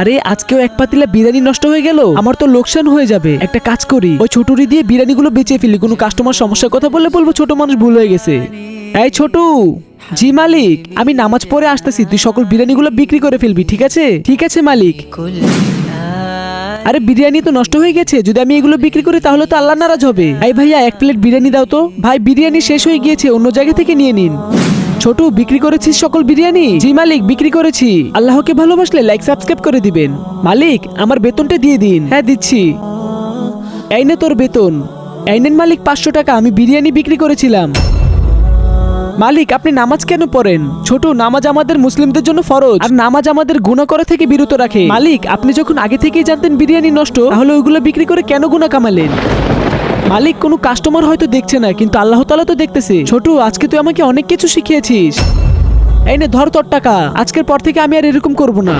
আরে, আজকেও এক পাতিলা বিরিয়ানি নষ্ট হয়ে গেল। আমার তো লোকসান হয়ে যাবে। একটা কাজ করি, ওই ছোটুরি দিয়ে বিরিয়ানিগুলো বেঁচে ফেলি। কোনো কাস্টমার সমস্যার কথা বললে বলব, ছোট মানুষ ভুল হয়ে গেছে। এই ছোটু, জি মালিক, আমি নামাজ পড়ে আসতেছি, তুই সকল বিরিয়ানিগুলো বিক্রি করে ফেলবি, ঠিক আছে? ঠিক আছে, মালিক। আরে, বিরিয়ানি তো নষ্ট হয়ে গেছে, যদি আমি এগুলো বিক্রি করি তাহলে তো আল্লাহ নারাজ হবে। এই ভাইয়া, এক প্লেট বিরিয়ানি দাও তো। ভাই, বিরিয়ানি শেষ হয়ে গিয়েছে, অন্য জায়গা থেকে নিয়ে নিন। ছোটু, বিক্রি করেছিস সকল বিরিয়ানি? জি মালিক, বিক্রি করেছি। আল্লাহকে ভালোবাসলে লাইক সাবস্ক্রাইব করে দিবেন। মালিক, আমার বেতনটা দিয়ে দিন। হ্যাঁ দিচ্ছি। এই নে তোর বেতন। এই নেন মালিক, পাঁচশো টাকা, আমি বিরিয়ানি বিক্রি করেছিলাম। মালিক, আপনি নামাজ কেন পড়েন? ছোট, নামাজ আমাদের মুসলিমদের জন্য ফরজ। আর নামাজ আমাদের গুণা করা থেকে বিরত রাখে। মালিক, আপনি যখন আগে থেকেই জানতেন বিরিয়ানি নষ্ট, তাহলে ওইগুলো বিক্রি করে কেন গুণা কামালেন? মালিক কোনো কাস্টমার হয়তো দেখছে না, কিন্তু আল্লাহ তালা তো দেখতেছে। ছোট, আজকে তুই আমাকে অনেক কিছু শিখিয়েছিস। এই নে, ধর তোর টাকা। আজকের পর থেকে আমি আর এরকম করব না।